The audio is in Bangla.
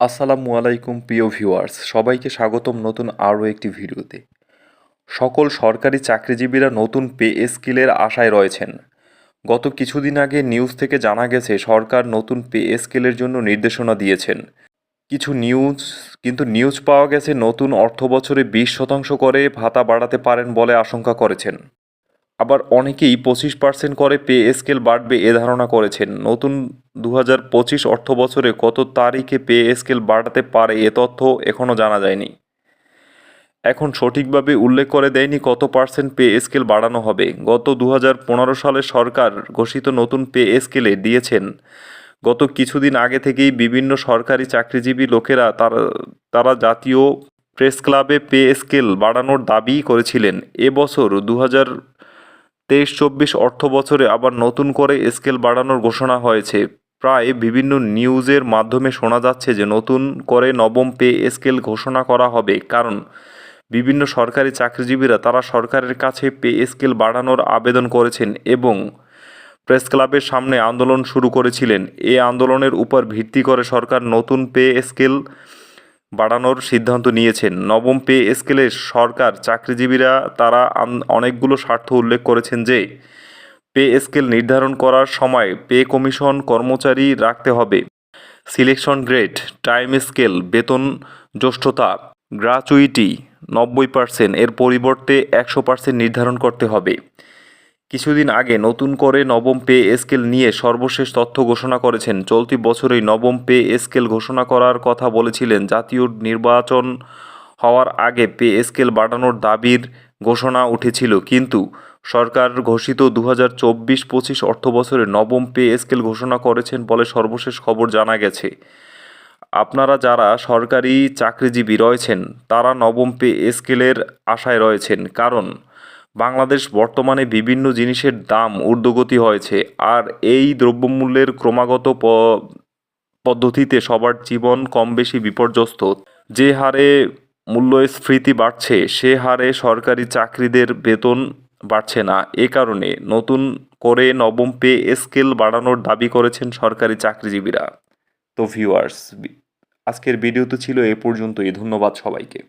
আসসালামু আলাইকুম, প্রিয় ভিউয়ার্স। সবাইকে স্বাগতম নতুন আরও একটি ভিডিওতে। সকল সরকারি চাকরিজীবীরা নতুন পে স্কেলের আশায় রয়েছেন। গত কিছুদিন আগে নিউজ থেকে জানা গেছে, সরকার নতুন পে স্কেলের জন্য নির্দেশনা দিয়েছেন। কিছু নিউজ, কিন্তু নিউজ পাওয়া গেছে নতুন অর্থ বছরে বিশ শতাংশ করে ভাতা বাড়াতে পারেন বলে আশঙ্কা করেছেন। আবার অনেকেই পঁচিশ পার্সেন্ট করে পে স্কেল বাড়বে এ ধারণা করেছেন। নতুন দু হাজার পঁচিশ অর্থ বছরে কত তারিখে পে স্কেল বাড়াতে পারে এ তথ্য এখনও জানা যায়নি। এখন সঠিকভাবে উল্লেখ করে দেয়নি কত পার্সেন্ট পে স্কেল বাড়ানো হবে। গত দু হাজার পনেরো সালে সরকার ঘোষিত নতুন পে স্কেলে দিয়েছেন। গত কিছুদিন আগে থেকেই বিভিন্ন সরকারি চাকরিজীবী লোকেরা তারা তারা জাতীয় প্রেস ক্লাবে পে স্কেল বাড়ানোর দাবি করেছিলেন। এবছর দু হাজার তেইশ চব্বিশ অর্থ বছরে আবার নতুন করে স্কেল বাড়ানোর ঘোষণা হয়েছে। প্রায় বিভিন্ন নিউজের মাধ্যমে শোনা যাচ্ছে যে নতুন করে নবম পে স্কেল ঘোষণা করা হবে। কারণ, বিভিন্ন সরকারি চাকরিজীবীরা তারা সরকারের কাছে পে স্কেল বাড়ানোর আবেদন করেছেন এবং প্রেস ক্লাবের সামনে আন্দোলন শুরু করেছিলেন। এ আন্দোলনের উপর ভিত্তি করে সরকার নতুন পে স্কেল বাড়ানোর সিদ্ধান্ত নিয়েছেন। নবম পে স্কেলে সরকার চাকরিজীবীরা তারা অনেকগুলো স্বার্থ উল্লেখ করেছেন যে, পে স্কেল নির্ধারণ করার সময় পে কমিশন কর্মচারী রাখতে হবে। সিলেকশন গ্রেড, টাইম স্কেল, বেতন জ্যেষ্ঠতা, গ্রাচুইটি নব্বই পার্সেন্ট, এর পরিবর্তে একশো পার্সেন্ট নির্ধারণ করতে হবে। কিছুদিন আগে নতুন করে নবম পে স্কেল নিয়ে সর্বশেষ তথ্য ঘোষণা করেছেন। চলতি বছরেই নবম পে স্কেল ঘোষণা করার কথা বলেছিলেন জাতীয় নির্বাচন হওয়ার আগে পে স্কেল বাড়ানোর দাবির ঘোষণা উঠেছিল। কিন্তু সরকার ঘোষিত দু হাজার চব্বিশ পঁচিশ অর্থ বছরে নবম পে স্কেল ঘোষণা করেছেন বলে সর্বশেষ খবর জানা গেছে। আপনারা যারা সরকারি চাকরিজীবী রয়েছেন, তারা নবম পে স্কেলের আশায় রয়েছেন। কারণ বাংলাদেশ বর্তমানে বিভিন্ন জিনিসের দাম ঊর্ধ্বগতি হয়েছে আর এই দ্রব্যমূল্যের ক্রমাগত পদ্ধতিতে সবার জীবন কম বেশি বিপর্যস্ত। যে হারে মূল্যস্ফীতি বাড়ছে, সে হারে সরকারি চাকরিদের বেতন বাড়ছে না। এ কারণে নতুন করে নবম পে স্কেল বাড়ানোর দাবি করেছেন সরকারি চাকরিজীবীরা। তো ভিউয়ার্স আজকের ভিডিও তো ছিল এ পর্যন্তই। ধন্যবাদ সবাইকে।